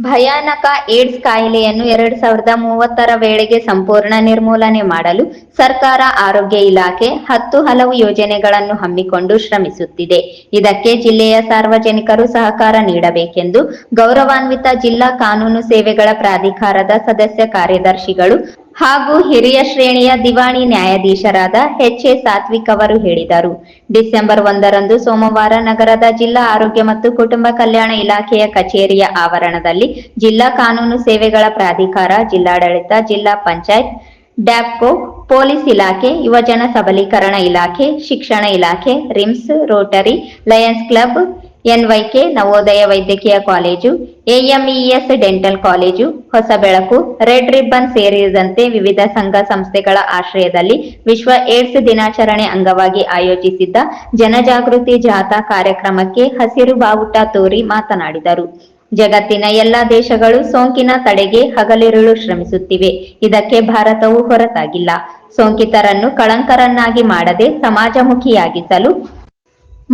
ಭಯಾನಕ ಏಡ್ಸ್ ಕಾಯಿಲೆಯನ್ನು ಎರಡ್ ಸಾವಿರದ ಮೂವತ್ತರ ವೇಳೆಗೆ ಸಂಪೂರ್ಣ ನಿರ್ಮೂಲನೆ ಮಾಡಲು ಸರ್ಕಾರ ಆರೋಗ್ಯ ಇಲಾಖೆ ಹತ್ತು ಹಲವು ಯೋಜನೆಗಳನ್ನು ಹಮ್ಮಿಕೊಂಡು ಶ್ರಮಿಸುತ್ತಿದೆ. ಇದಕ್ಕೆ ಜಿಲ್ಲೆಯ ಸಾರ್ವಜನಿಕರು ಸಹಕಾರ ನೀಡಬೇಕೆಂದು ಗೌರವಾನ್ವಿತ ಜಿಲ್ಲಾ ಕಾನೂನು ಸೇವೆಗಳ ಪ್ರಾಧಿಕಾರದ ಸದಸ್ಯ ಕಾರ್ಯದರ್ಶಿಗಳು ಹಾಗೂ ಹಿರಿಯ ಶ್ರೇಣಿಯ ದಿವಾಣಿ ನ್ಯಾಯಾಧೀಶರಾದ ಎಚ್ ಎ ಸಾತ್ವಿಕ್ ಅವರು ಹೇಳಿದರು. ಡಿಸೆಂಬರ್ ಒಂದರಂದು ಸೋಮವಾರ ನಗರದ ಜಿಲ್ಲಾ ಆರೋಗ್ಯ ಮತ್ತು ಕುಟುಂಬ ಕಲ್ಯಾಣ ಇಲಾಖೆಯ ಕಚೇರಿಯ ಆವರಣದಲ್ಲಿ ಜಿಲ್ಲಾ ಕಾನೂನು ಸೇವೆಗಳ ಪ್ರಾಧಿಕಾರ, ಜಿಲ್ಲಾಡಳಿತ, ಜಿಲ್ಲಾ ಪಂಚಾಯತ್, ಡ್ಯಾಪ್ಕೋ, ಪೊಲೀಸ್ ಇಲಾಖೆ ಯುವಜನ ಸಬಲೀಕರಣ ಇಲಾಖೆ, ಶಿಕ್ಷಣ ಇಲಾಖೆ, RIMS Rotary, Lions Club NYK Navodaya ವೈದ್ಯಕೀಯ college AMES dental college, Hosabelaku, red ribbon ಸೇರಿದಂತೆ ವಿವಿಧ ಸಂಘ ಸಂಸ್ಥೆಗಳ ಆಶ್ರಯದಲ್ಲಿ ವಿಶ್ವ ಏಡ್ಸ್ ದಿನಾಚರಣೆ ಅಂಗವಾಗಿ ಆಯೋಜಿಸಿದ್ದ ಜನಜಾಗೃತಿ ಜಾಥಾ ಕಾರ್ಯಕ್ರಮಕ್ಕೆ ಹಸಿರು ಬಾವುಟ ತೋರಿ ಮಾತನಾಡಿದರು. ಜಗತ್ತಿನ ಎಲ್ಲಾ ದೇಶಗಳು ಸೋಂಕಿನ ತಡೆಗೆ ಹಗಲಿರುಳು ಶ್ರಮಿಸುತ್ತಿವೆ. ಇದಕ್ಕೆ ಭಾರತವು ಹೊರತಾಗಿಲ್ಲ. ಸೋಂಕಿತರನ್ನು ಕಳಂಕರನ್ನಾಗಿ ಮಾಡದೆ ಸಮಾಜಮುಖಿಯಾಗಿಸಲು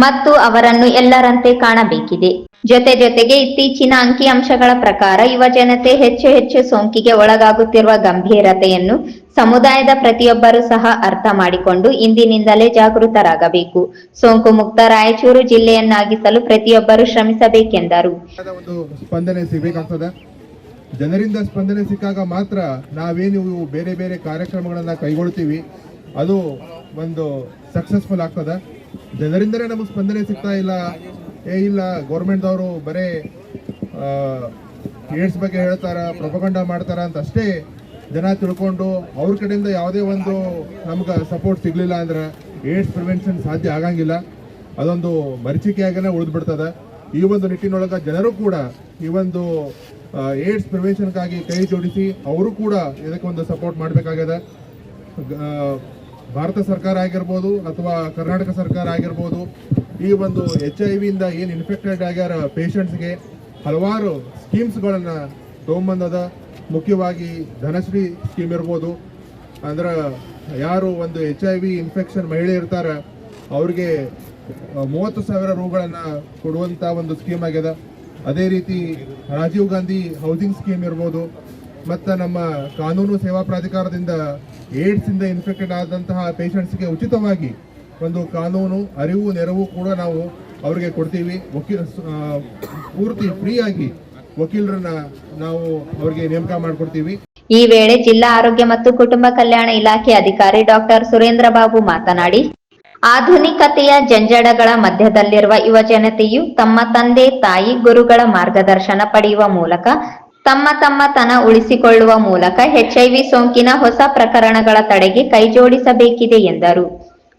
ಮತ್ತು ಅವರನ್ನು ಎಲ್ಲರಂತೆ ಕಾಣಬೇಕಿದೆ. ಜೊತೆ ಜೊತೆಗೆ ಇತ್ತೀಚಿನ ಅಂಕಿಅಂಶಗಳ ಪ್ರಕಾರ ಯುವ ಜನತೆ ಹೆಚ್ಚು ಹೆಚ್ಚು ಸೋಂಕಿಗೆ ಒಳಗಾಗುತ್ತಿರುವ ಗಂಭೀರತೆಯನ್ನು ಸಮುದಾಯದ ಪ್ರತಿಯೊಬ್ಬರೂ ಸಹ ಅರ್ಥ ಮಾಡಿಕೊಂಡು ಇಂದಿನಿಂದಲೇ ಜಾಗೃತರಾಗಬೇಕು. ಸೋಂಕು ಮುಕ್ತ ರಾಯಚೂರು ಜಿಲ್ಲೆಯನ್ನಾಗಿಸಲು ಪ್ರತಿಯೊಬ್ಬರು ಶ್ರಮಿಸಬೇಕೆಂದರು. ಸ್ಪಂದನೆ ಸಿಗಬೇಕಾಗ್ತದೆ. ಜನರಿಂದ ಸ್ಪಂದನೆ ಸಿಕ್ಕಾಗ ಮಾತ್ರ ನಾವೇನು ಬೇರೆ ಬೇರೆ ಕಾರ್ಯಕ್ರಮಗಳನ್ನ ಕೈಗೊಳ್ತೀವಿ. ಅದು ಒಂದು ಸಕ್ಸಸ್ಫುಲ್ ಆಗ್ತದೆ. ಜನರಿಂದಲೇ ನಮಗೆ ಸ್ಪಂದನೆ ಸಿಗ್ತಾ ಇಲ್ಲ. ಏ, ಇಲ್ಲ, ಗೌರ್ಮೆಂಟ್ದವರು ಬರೀ ಏಡ್ಸ್ ಬಗ್ಗೆ ಹೇಳ್ತಾರ, ಪ್ರಪಗಂಡ ಮಾಡ್ತಾರ ಅಂತ ಅಷ್ಟೇ ಜನ ತಿಳ್ಕೊಂಡು ಅವ್ರ ಕಡೆಯಿಂದ ಯಾವುದೇ ಒಂದು ನಮ್ಗೆ ಸಪೋರ್ಟ್ ಸಿಗಲಿಲ್ಲ ಅಂದ್ರೆ ಏಡ್ಸ್ ಪ್ರಿವೆನ್ಷನ್ ಸಾಧ್ಯ ಆಗಂಗಿಲ್ಲ. ಅದೊಂದು ಮರೀಚಿಕೆಯಾಗನೇ ಉಳಿದ್ಬಿಡ್ತದೆ. ಈ ಒಂದು ನಿಟ್ಟಿನೊಳಗೆ ಜನರು ಕೂಡ ಈ ಒಂದು ಏಡ್ಸ್ ಪ್ರಿವೆನ್ಷನ್ಗಾಗಿ ಕೈ ಜೋಡಿಸಿ ಅವರು ಕೂಡ ಇದಕ್ಕೆ ಒಂದು ಸಪೋರ್ಟ್ ಮಾಡಬೇಕಾಗಿದೆ ಭಾರತ ಸರ್ಕಾರ ಆಗಿರ್ಬೋದು ಅಥವಾ ಕರ್ನಾಟಕ ಸರ್ಕಾರ ಆಗಿರ್ಬೋದು, ಈ ಒಂದು ಎಚ್ ಐ ವಿಯಿಂದ ಏನು ಇನ್ಫೆಕ್ಟೆಡ್ ಆಗ್ಯಾರ ಪೇಷಂಟ್ಸ್ಗೆ ಹಲವಾರು ಸ್ಕೀಮ್ಸ್ಗಳನ್ನು ತೊಗೊಂಬಂದದ. ಮುಖ್ಯವಾಗಿ ಧನಶ್ರೀ ಸ್ಕೀಮ್ ಇರ್ಬೋದು. ಅಂದ್ರೆ ಯಾರು ಒಂದು ಎಚ್ ಐ ವಿ ಇನ್ಫೆಕ್ಷನ್ ಮಹಿಳೆ ಇರ್ತಾರೆ, ಅವ್ರಿಗೆ ಮೂವತ್ತು ಸಾವಿರ ರೂಗಳನ್ನು ಕೊಡುವಂತ ಒಂದು ಸ್ಕೀಮ್ ಆಗ್ಯದ. ಅದೇ ರೀತಿ ರಾಜೀವ್ ಗಾಂಧಿ ಹೌಸಿಂಗ್ ಸ್ಕೀಮ್ ಇರ್ಬೋದು. ಮತ್ತು ನಮ್ಮ ಕಾನೂನು ಸೇವಾ ಪ್ರಾಧಿಕಾರದಿಂದ ಏಡ್ಸ್ ಇಂದ ಇನ್ಫೆಕ್ಟೆಡ್ ಆದಂತಹ ಪೇಷಂಟ್ಸ್ಗೆ ಉಚಿತವಾಗಿ ಒಂದು ಕಾನೂನು, ಅರಿವು, ನೆರವು ಕೂಡ ನಾವು ಅವರಿಗೆ ಕೊಡ್ತೀವಿ. ವಕೀಲ ಪೂರ್ತಿ ಫ್ರೀಯಾಗಿ ವಕೀಲರನ್ನ ನಾವು ಅವರಿಗೆ ನೇಮಕ ಮಾಡಿಕೊಡ್ತೀವಿ. ಈ ವೇಳೆ ಜಿಲ್ಲಾ ಆರೋಗ್ಯ ಮತ್ತು ಕುಟುಂಬ ಕಲ್ಯಾಣ ಇಲಾಖೆ ಅಧಿಕಾರಿ ಡಾಕ್ಟರ್ ಸುರೇಂದ್ರ ಬಾಬು ಮಾತನಾಡಿ, ಆಧುನಿಕತೆಯ ಜಂಜಡಗಳ ಮಧ್ಯದಲ್ಲಿರುವ ಯುವಜನತೆಯು ತಮ್ಮ ತಂದೆ, ತಾಯಿ, ಗುರುಗಳ ಮಾರ್ಗದರ್ಶನ ಪಡೆಯುವ ಮೂಲಕ ತಮ್ಮ ತಮ್ಮ ತನ ಉಳಿಸಿಕೊಳ್ಳುವ ಮೂಲಕ ಎಚ್ಐವಿ ಸೋಂಕಿನ ಹೊಸ ಪ್ರಕರಣಗಳ ತಡೆಗೆ ಕೈಜೋಡಿಸಬೇಕಿದೆ ಎಂದರು.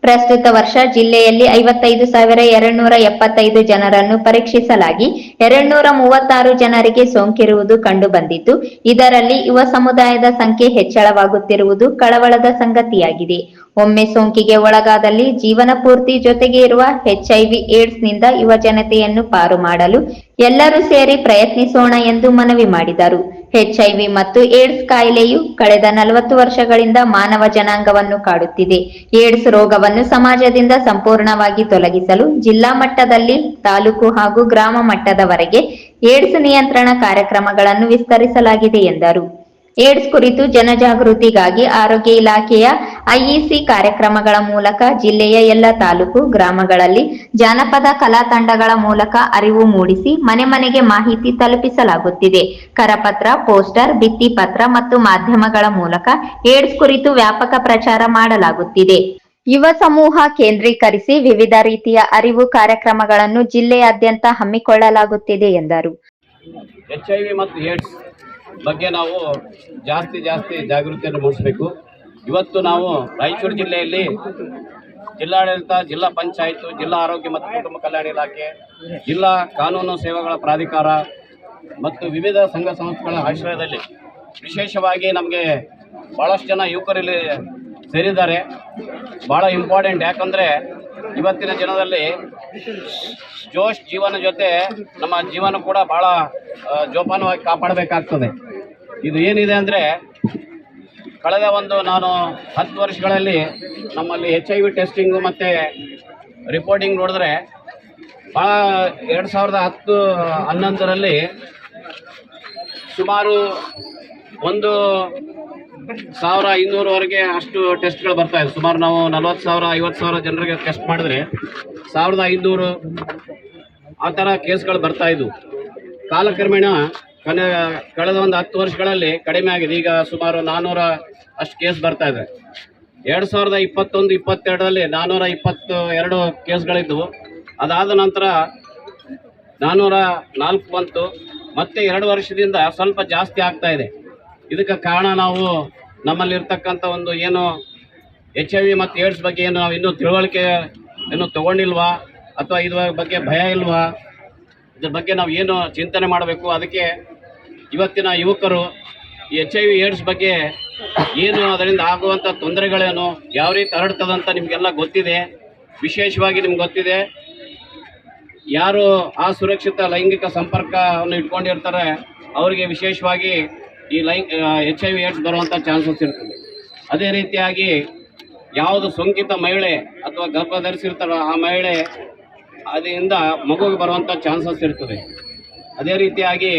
ಪ್ರಸ್ತುತ ವರ್ಷ ಜಿಲ್ಲೆಯಲ್ಲಿ ಐವತ್ತೈದು ಸಾವಿರ ಎರಡ್ನೂರ ಎಪ್ಪತ್ತೈದು ಜನರನ್ನು ಪರೀಕ್ಷಿಸಲಾಗಿ ಎರಡ್ನೂರ ಮೂವತ್ತಾರು ಜನರಿಗೆ ಸೋಂಕಿರುವುದು ಕಂಡುಬಂದಿದ್ದು ಇದರಲ್ಲಿ ಯುವ ಸಮುದಾಯದ ಸಂಖ್ಯೆ ಹೆಚ್ಚಳವಾಗುತ್ತಿರುವುದು ಕಳವಳದ ಸಂಗತಿಯಾಗಿದೆ. ಒಮ್ಮೆ ಸೋಂಕಿಗೆ ಒಳಗಾದಲ್ಲಿ ಜೀವನ ಪೂರ್ತಿ ಜೊತೆಗೆ ಇರುವ ಎಚ್ಐವಿ ಏಡ್ಸ್ನಿಂದ ಯುವ ಜನತೆಯನ್ನು ಪಾರು ಮಾಡಲು ಎಲ್ಲರೂ ಸೇರಿ ಪ್ರಯತ್ನಿಸೋಣ ಎಂದು ಮನವಿ ಮಾಡಿದರು. ಎಚ್ಐವಿ ಮತ್ತು ಏಡ್ಸ್ ಕಾಯಿಲೆಯು ಕಳೆದ ನಲವತ್ತು ವರ್ಷಗಳಿಂದ ಮಾನವ ಜನಾಂಗವನ್ನು ಕಾಡುತ್ತಿದೆ. ಏಡ್ಸ್ ರೋಗವನ್ನು ಸಮಾಜದಿಂದ ಸಂಪೂರ್ಣವಾಗಿ ತೊಲಗಿಸಲು ಜಿಲ್ಲಾ ಮಟ್ಟದಲ್ಲಿ ತಾಲೂಕು ಹಾಗೂ ಗ್ರಾಮ ಮಟ್ಟದವರೆಗೆ ಏಡ್ಸ್ ನಿಯಂತ್ರಣ ಕಾರ್ಯಕ್ರಮಗಳನ್ನು ವಿಸ್ತರಿಸಲಾಗಿದೆ ಎಂದರು. ಏಡ್ಸ್ ಕುರಿತು ಜನಜಾಗೃತಿಗಾಗಿ ಆರೋಗ್ಯ ಇಲಾಖೆಯ ಐಇಸಿ ಕಾರ್ಯಕ್ರಮಗಳ ಮೂಲಕ ಜಿಲ್ಲೆಯ ಎಲ್ಲ ತಾಲೂಕು ಗ್ರಾಮಗಳಲ್ಲಿ ಜಾನಪದ ಕಲಾ ತಂಡಗಳ ಮೂಲಕ ಅರಿವು ಮೂಡಿಸಿ ಮನೆ ಮನೆಗೆ ಮಾಹಿತಿ ತಲುಪಿಸಲಾಗುತ್ತಿದೆ. ಕರಪತ್ರ, ಪೋಸ್ಟರ್ ಭಿತ್ತಿಪತ್ರ ಮತ್ತು ಮಾಧ್ಯಮಗಳ ಮೂಲಕ ಏಡ್ಸ್ ಕುರಿತು ವ್ಯಾಪಕ ಪ್ರಚಾರ ಮಾಡಲಾಗುತ್ತಿದೆ. ಯುವ ಸಮೂಹ ಕೇಂದ್ರೀಕರಿಸಿ ವಿವಿಧ ರೀತಿಯ ಅರಿವು ಕಾರ್ಯಕ್ರಮಗಳನ್ನು ಜಿಲ್ಲೆಯಾದ್ಯಂತ ಹಮ್ಮಿಕೊಳ್ಳಲಾಗುತ್ತಿದೆ ಎಂದರು. ಎಚ್ ಐ ವಿ ಮತ್ತು ಏಡ್ಸ್ ಬಗ್ಗೆ ನಾವು ಜಾಸ್ತಿ ಜಾಸ್ತಿ ಜಾಗೃತಿಯನ್ನು ಮೂಡಿಸಬೇಕು. ಇವತ್ತು ನಾವು ರಾಯಚೂರು ಜಿಲ್ಲೆಯಲ್ಲಿ ಜಿಲ್ಲಾಡಳಿತ, ಜಿಲ್ಲಾ ಪಂಚಾಯತ್, ಜಿಲ್ಲಾ ಆರೋಗ್ಯ ಮತ್ತು ಕುಟುಂಬ ಕಲ್ಯಾಣ ಇಲಾಖೆ, ಜಿಲ್ಲಾ ಕಾನೂನು ಸೇವೆಗಳ ಪ್ರಾಧಿಕಾರ ಮತ್ತು ವಿವಿಧ ಸಂಘ ಸಂಸ್ಥೆಗಳ ಆಶ್ರಯದಲ್ಲಿ ವಿಶೇಷವಾಗಿ ನಮಗೆ ಭಾಳಷ್ಟು ಜನ ಯುವಕರಲ್ಲಿ ಸೇರಿದ್ದಾರೆ. ಭಾಳ ಇಂಪಾರ್ಟೆಂಟ್ ಯಾಕಂದರೆ ಇವತ್ತಿನ ಜನದಲ್ಲಿ ಜೋಶ್ ಜೀವನ ಜೊತೆ ನಮ್ಮ ಜೀವನ ಕೂಡ ಭಾಳ ಜೋಪಾನವಾಗಿ ಕಾಪಾಡಬೇಕಾಗ್ತದೆ. ಇದು ಏನಿದೆ ಅಂದರೆ ಕಳೆದ ಒಂದು ನಾನು ಹತ್ತು ವರ್ಷಗಳಲ್ಲಿ ನಮ್ಮಲ್ಲಿ ಎಚ್ ಐ ವಿ ಟೆಸ್ಟಿಂಗು ಮತ್ತು ರಿಪೋರ್ಟಿಂಗ್ ನೋಡಿದ್ರೆ ಭಾಳ ಎರಡು ಸಾವಿರದ ಹತ್ತು ಹನ್ನೊಂದರಲ್ಲಿ ಸುಮಾರು ಒಂದು ಸಾವಿರ ಇನ್ನೂರವರೆಗೆ ಅಷ್ಟು ಟೆಸ್ಟ್ಗಳು ಬರ್ತಾ ಇದೆ ಸುಮಾರು ನಾವು ನಲ್ವತ್ತು ಸಾವಿರ, ಐವತ್ತು ಸಾವಿರ ಜನರಿಗೆ ಟೆಸ್ಟ್ ಮಾಡಿದ್ರೆ ಸಾವಿರದ ಐನೂರು ಆ ಥರ ಕೇಸ್ಗಳು ಬರ್ತಾ ಇದ್ವು. ಕಾಲಕ್ರಮೇಣ ಕನ, ಕಳೆದ ಒಂದು ಹತ್ತು ವರ್ಷಗಳಲ್ಲಿ ಕಡಿಮೆ ಆಗಿದೆ. ಈಗ ಸುಮಾರು ನಾನ್ನೂರ ಅಷ್ಟು ಕೇಸ್ ಬರ್ತಾ ಇದೆ. ಎರಡು ಸಾವಿರದ ಇಪ್ಪತ್ತೊಂದು, ಇಪ್ಪತ್ತೆರಡರಲ್ಲಿ ನಾನ್ನೂರ ಇಪ್ಪತ್ತು ಎರಡು ಕೇಸ್ಗಳಿದ್ದವು. ಅದಾದ ನಂತರ ನಾನ್ನೂರ ನಾಲ್ಕು ಬಂತು. ಮತ್ತೆ ಎರಡು ವರ್ಷದಿಂದ ಸ್ವಲ್ಪ ಜಾಸ್ತಿ ಆಗ್ತಾ ಇದೆ. ಇದಕ್ಕೆ ಕಾರಣ ನಾವು ನಮ್ಮಲ್ಲಿರ್ತಕ್ಕಂಥ ಒಂದು ಏನು ಎಚ್ ಐ ವಿ ಮತ್ತು ಏಡ್ಸ್ ಬಗ್ಗೆ ಏನು ನಾವು ಇನ್ನೂ ತಿಳುವಳಿಕೆ ಏನು ತಗೊಂಡಿಲ್ವಾ? ಅಥವಾ ಇದ್ರ ಬಗ್ಗೆ ಭಯ ಇಲ್ವಾ? ಇದ್ರ ಬಗ್ಗೆ ನಾವು ಏನು ಚಿಂತನೆ ಮಾಡಬೇಕು? ಅದಕ್ಕೆ ಇವತ್ತಿನ ಯುವಕರು ಈ ಎಚ್ ಐ ವಿ ಏಡ್ಸ್ ಬಗ್ಗೆ ಏನು ಅದರಿಂದ ಆಗುವಂಥ ತೊಂದರೆಗಳೇನು? ಯಾವ ರೀತಿ ಹರಡ್ತದಂತ ನಿಮಗೆಲ್ಲ ಗೊತ್ತಿದೆ. ವಿಶೇಷವಾಗಿ ನಿಮ್ಗೆ ಗೊತ್ತಿದೆ. ಯಾರು ಆ ಸುರಕ್ಷಿತ ಲೈಂಗಿಕ ಸಂಪರ್ಕವನ್ನು ಇಟ್ಕೊಂಡಿರ್ತಾರೆ, ಅವರಿಗೆ ವಿಶೇಷವಾಗಿ ಈ ಲೈ ಎಚ್ ಐ ವಿ ಏಡ್ಸ್ ಬರುವಂಥ ಚಾನ್ಸಸ್ ಇರ್ತದೆ. ಅದೇ ರೀತಿಯಾಗಿ ಯಾವುದು ಸೋಂಕಿತ ಮಹಿಳೆ ಅಥವಾ ಗರ್ಭ ಧರಿಸಿರ್ತಾರೋ ಆ ಮಹಿಳೆ, ಅದರಿಂದ ಮಗುವಿಗೆ ಬರುವಂಥ ಚಾನ್ಸಸ್ ಇರ್ತದೆ. ಅದೇ ರೀತಿಯಾಗಿ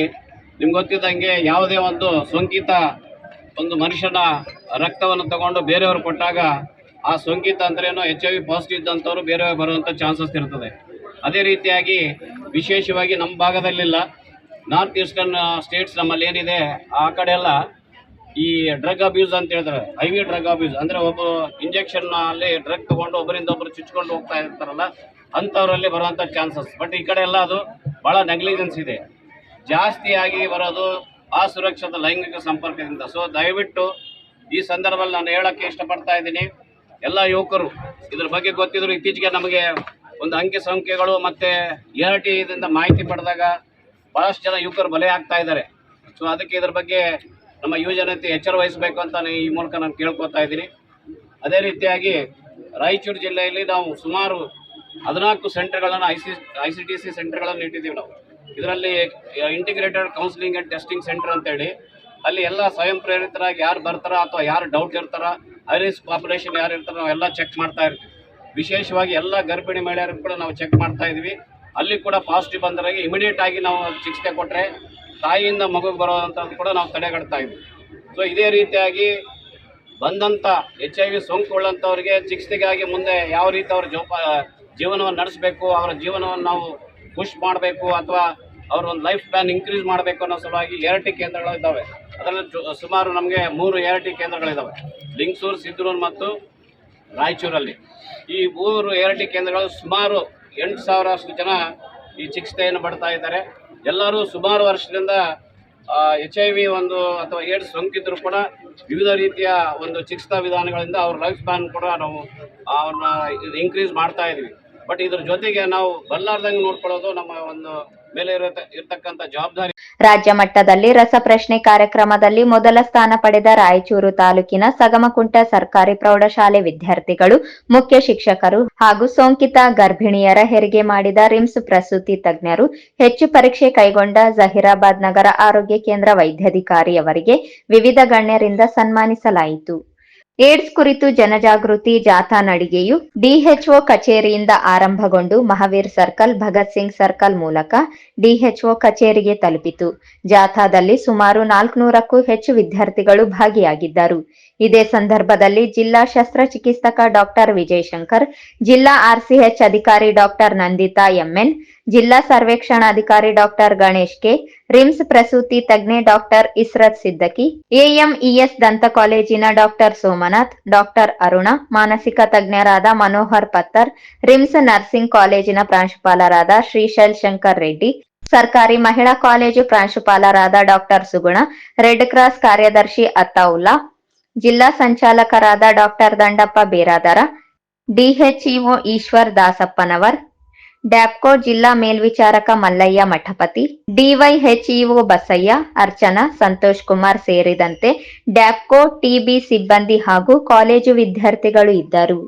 ನಿಮ್ಗೆ ಗೊತ್ತಿದ್ದಂಗೆ ಯಾವುದೇ ಒಂದು ಸೋಂಕಿತ ಒಂದು ಮನುಷ್ಯನ ರಕ್ತವನ್ನು ತಗೊಂಡು ಬೇರೆಯವರು ಕೊಟ್ಟಾಗ ಆ ಸೋಂಕಿತ ಅಂದ್ರೇನು ಎಚ್ ಐ ವಿ ಪಾಸಿಟಿವ್ ಇದ್ದಂಥವ್ರು ಬೇರೆಯವ್ರು ಬರುವಂಥ ಚಾನ್ಸಸ್ ಇರ್ತದೆ. ಅದೇ ರೀತಿಯಾಗಿ ವಿಶೇಷವಾಗಿ ನಮ್ಮ ಭಾಗದಲ್ಲಿಲ್ಲ. ನಾರ್ತ್ ಈಸ್ಟರ್ನ್ ಸ್ಟೇಟ್ಸ್ ನಮ್ಮಲ್ಲಿ ಏನಿದೆ, ಆ ಕಡೆ ಎಲ್ಲ ಈ ಡ್ರಗ್ ಅಬ್ಯೂಸ್ ಅಂತ ಹೇಳಿದ್ರೆ ಐ ವಿ ಡ್ರಗ್ ಅಬ್ಯೂಸ್ ಅಂದರೆ ಒಬ್ಬ ಇಂಜೆಕ್ಷನ್ ಅಲ್ಲಿ ಡ್ರಗ್ ತಗೊಂಡು ಒಬ್ಬರಿಂದ ಒಬ್ಬರು ಚುಚ್ಕೊಂಡು ಹೋಗ್ತಾ ಇರ್ತಾರಲ್ಲ, ಅಂಥವರಲ್ಲಿ ಬರುವಂಥ ಚಾನ್ಸಸ್ ಬಟ್ ಈ ಕಡೆ ಎಲ್ಲ ಅದು ಭಾಳ ನೆಗ್ಲಿಜೆನ್ಸ್ ಇದೆ. ಜಾಸ್ತಿಯಾಗಿ ಬರೋದು ಅಸುರಕ್ಷಿತ ಲೈಂಗಿಕ ಸಂಪರ್ಕದಿಂದ. ಸೊ ದಯವಿಟ್ಟು ಈ ಸಂದರ್ಭದಲ್ಲಿ ನಾನು ಹೇಳಕ್ಕೆ ಇಷ್ಟಪಡ್ತಾ ಇದ್ದೀನಿ. ಎಲ್ಲ ಯುವಕರು, ಇದ್ರ ಬಗ್ಗೆ ಗೊತ್ತಿದ್ರು ಇತ್ತೀಚೆಗೆ ನಮಗೆ ಒಂದು ಅಂಕಿ ಸಂಖ್ಯೆಗಳು ಮತ್ತೆ ಆರ್ ಟಿ ಇದರಿಂದ ಮಾಹಿತಿ ಪಡೆದಾಗ ಬಹಳಷ್ಟು ಜನ ಯುವಕರು ಬಲೆ ಆಗ್ತಾ ಇದ್ದಾರೆ. ಸೊ ಅದಕ್ಕೆ ಇದ್ರ ಬಗ್ಗೆ ನಮ್ಮ ಯುವಜನತೆ ಎಚ್ಚರ ವಹಿಸಬೇಕು ಅಂತ ನಾನು ಈ ಮೂಲಕ ನಾನು ಕೇಳ್ಕೊತಾ ಇದ್ದೀನಿ. ಅದೇ ರೀತಿಯಾಗಿ ರಾಯಚೂರು ಜಿಲ್ಲೆಯಲ್ಲಿ ನಾವು ಸುಮಾರು ಹದಿನಾಲ್ಕು ಸೆಂಟರ್ಗಳನ್ನು, I C I C T C ಸೆಂಟರ್ಗಳನ್ನು ಇಟ್ಟಿದ್ದೀವಿ ನಾವು. ಇದರಲ್ಲಿ integrated counselling and testing centre ಅಂತೇಳಿ, ಅಲ್ಲಿ ಎಲ್ಲ ಸ್ವಯಂ ಪ್ರೇರಿತರಾಗಿ ಯಾರು ಬರ್ತಾರ ಅಥವಾ ಯಾರು ಡೌಟ್ ಇರ್ತಾರ ಐರಿಸ್ ಪಾಪ್ಯುಲೇಷನ್ ಯಾರು ಇರ್ತಾರ ನಾವೆಲ್ಲ ಚೆಕ್ ಮಾಡ್ತಾ ಇರ್ತೀವಿ. ವಿಶೇಷವಾಗಿ ಎಲ್ಲ ಗರ್ಭಿಣಿ ಮಹಿಳೆಯರು ಕೂಡ ನಾವು ಚೆಕ್ ಮಾಡ್ತಾ ಇದ್ವಿ. ಅಲ್ಲಿ ಕೂಡ ಪಾಸಿಟಿವ್ ಬಂದರಾಗಿ ಇಮಿಡಿಯೇಟ್ ಆಗಿ ನಾವು ಚಿಕಿತ್ಸೆ ಕೊಟ್ಟರೆ ತಾಯಿಯಿಂದ ಮಗುಗೆ ಬರೋದಂಥದ್ದು ಕೂಡ ನಾವು ತಡೆಗಟ್ತಾ ಇದ್ವಿ. ಸೊ ಇದೇ ರೀತಿಯಾಗಿ ಬಂದಂಥ ಎಚ್ ಐ ವಿ ಸೋಂಕು ಉಳ್ಳಂಥವ್ರಿಗೆ ಚಿಕಿತ್ಸೆಗಾಗಿ ಮುಂದೆ ಯಾವ ರೀತಿ ಅವ್ರ ಜೋಪ, ಜೀವನವನ್ನು ನಡೆಸಬೇಕು, ಅವರ ಜೀವನವನ್ನು ನಾವು ಪುಷ್ ಮಾಡಬೇಕು ಅಥವಾ ಅವ್ರ ಒಂದು ಲೈಫ್ ಸ್ಪ್ಯಾನ್ ಇನ್ಕ್ರೀಸ್ ಮಾಡಬೇಕು ಅನ್ನೋ ಸಲುವಾಗಿ ಎರ್ ಟಿ ಕೇಂದ್ರಗಳು ಇದ್ದಾವೆ. ಅದರಲ್ಲಿ ಸುಮಾರು ನಮಗೆ ಮೂರು ಎರ್ ಟಿ ಕೇಂದ್ರಗಳಿದ್ದಾವೆ ಲಿಂಗ್ಸೂರು ಸಿದ್ದರೂರು ಮತ್ತು ರಾಯಚೂರಲ್ಲಿ. ಈ ಮೂರು ಎರ್ ಟಿ ಕೇಂದ್ರಗಳು ಸುಮಾರು ಎಂಟು ಸಾವಿರಷ್ಟು ಜನ ಈ ಚಿಕಿತ್ಸೆಯನ್ನು ಪಡ್ತಾ ಇದ್ದಾರೆ. ಎಲ್ಲರೂ ಸುಮಾರು ವರ್ಷದಿಂದ ಎಚ್ ಐ ವಿ ಒಂದು ಅಥವಾ ಏಡ್ಸ್ ಸೋಂಕಿದ್ರು ಕೂಡ ವಿವಿಧ ರೀತಿಯ ಒಂದು ಚಿಕಿತ್ಸಾ ವಿಧಾನಗಳಿಂದ ಅವ್ರ ಲೈಫ್ ಸ್ಪ್ಯಾನ್ ಕೂಡ ನಾವು ಅವ್ರನ್ನ ಇನ್ಕ್ರೀಸ್ ಮಾಡ್ತಾ ಇದ್ವಿ. ಬಟ್ ಇದ್ರ ಜೊತೆಗೆ ನಾವು ಬಲ್ಲಾರ್ದಂಗೆ ನೋಡ್ಕೊಳ್ಳೋದು ನಮ್ಮ ಒಂದು ಮೇಲೆ ಇರತಕ್ಕಂತ ಜವಾಬ್ದಾರಿ. ರಾಜ್ಯ ಮಟ್ಟದಲ್ಲಿ ರಸಪ್ರಶ್ನೆ ಕಾರ್ಯಕ್ರಮದಲ್ಲಿ ಮೊದಲ ಸ್ಥಾನ ಪಡೆದ ರಾಯಚೂರು ತಾಲೂಕಿನ ಸಗಮಕುಂಟ ಸರ್ಕಾರಿ ಪ್ರೌಢಶಾಲೆ ವಿದ್ಯಾರ್ಥಿಗಳು, ಮುಖ್ಯ ಶಿಕ್ಷಕರು ಹಾಗೂ ಸೋಂಕಿತ ಗರ್ಭಿಣಿಯರ ಹೆರಿಗೆ ಮಾಡಿದ ರಿಮ್ಸ್ ಪ್ರಸೂತಿ ತಜ್ಞರು, ಹೆಚ್ಚು ಪರೀಕ್ಷೆ ಕೈಗೊಂಡ ಜಹೀರಾಬಾದ್ ನಗರ ಆರೋಗ್ಯ ಕೇಂದ್ರ ವೈದ್ಯಾಧಿಕಾರಿಯವರಿಗೆ ವಿವಿಧ ಗಣ್ಯರಿಂದ ಸನ್ಮಾನಿಸಲಾಯಿತು. ಏಡ್ಸ್ ಕುರಿತು ಜನಜಾಗೃತಿ, ಜಾಥಾ ನಡಿಗೆಯು ಡಿಎಚ್ಒ ಕಚೇರಿಯಿಂದ ಆರಂಭಗೊಂಡು ಮಹಾವೀರ್ ಸರ್ಕಲ್, ಭಗತ್ ಸಿಂಗ್ ಸರ್ಕಲ್ ಮೂಲಕ ಡಿಎಚ್ಒ ಕಚೇರಿಗೆ ತಲುಪಿತು. ಜಾಥಾದಲ್ಲಿ ಸುಮಾರು ನಾಲ್ಕುನೂರಕ್ಕೂ ಹೆಚ್ಚು ವಿದ್ಯಾರ್ಥಿಗಳು ಭಾಗಿಯಾಗಿದ್ದರು. ಇದೇ ಸಂದರ್ಭದಲ್ಲಿ ಜಿಲ್ಲಾ ಶಸ್ತ್ರಚಿಕಿತ್ಸಕ ಡಾಕ್ಟರ್ ವಿಜಯಶಂಕರ್, ಜಿಲ್ಲಾ ಆರ್ಸಿಎಚ್ ಅಧಿಕಾರಿ ಡಾಕ್ಟರ್ ನಂದಿತಾ ಎಂಎನ್ ಜಿಲ್ಲಾ ಸರ್ವೇಕ್ಷಣಾಧಿಕಾರಿ ಡಾಕ್ಟರ್ ಗಣೇಶ್ ಕೆ ರಿಮ್ಸ್ ಪ್ರಸೂತಿ ತಜ್ಞೆ ಡಾಕ್ಟರ್ ಇಸ್ರತ್ ಸಿದ್ದಕಿ ಎಎಂಇಎಸ್ ದಂತ ಕಾಲೇಜಿನ ಡಾಕ್ಟರ್ ಸೋಮನಾಥ್, ಡಾಕ್ಟರ್ ಅರುಣ, ಮಾನಸಿಕ ತಜ್ಞರಾದ ಮನೋಹರ್ ಪತ್ತರ್, ರಿಮ್ಸ್ ನರ್ಸಿಂಗ್ ಕಾಲೇಜಿನ ಪ್ರಾಂಶುಪಾಲರಾದ ಶ್ರೀಶೈಲ್ ಶಂಕರ್ ರೆಡ್ಡಿ, ಸರ್ಕಾರಿ ಮಹಿಳಾ ಕಾಲೇಜು ಪ್ರಾಂಶುಪಾಲರಾದ ಡಾಕ್ಟರ್ ಸುಗುಣ, ರೆಡ್ ಕ್ರಾಸ್ ಕಾರ್ಯದರ್ಶಿ ಅತ್ತಾವುಲ್ಲಾ, ಜಿಲ್ಲಾ ಸಂಚಾಲಕರಾದ doctor Dandappa Beradar DHEO Eshwar Dasappanavar DAPCO ಜಿಲ್ಲಾ ಮೇಲ್ವಿಚಾರಕ ಮಲ್ಲಯ್ಯ ಮಠಪತಿ, ಡಿವೈಎಚ್ಇಒ ಬಸಯ್ಯ, ಅರ್ಚನಾ ಸಂತೋಷ್ ಕುಮಾರ್ ಸೇರಿದಂತೆ ಡ್ಯಾಪ್ಕೋ ಟಿಬಿ ಸಿಬ್ಬಂದಿ ಹಾಗೂ ಕಾಲೇಜು ವಿದ್ಯಾರ್ಥಿಗಳು ಇದ್ದರು.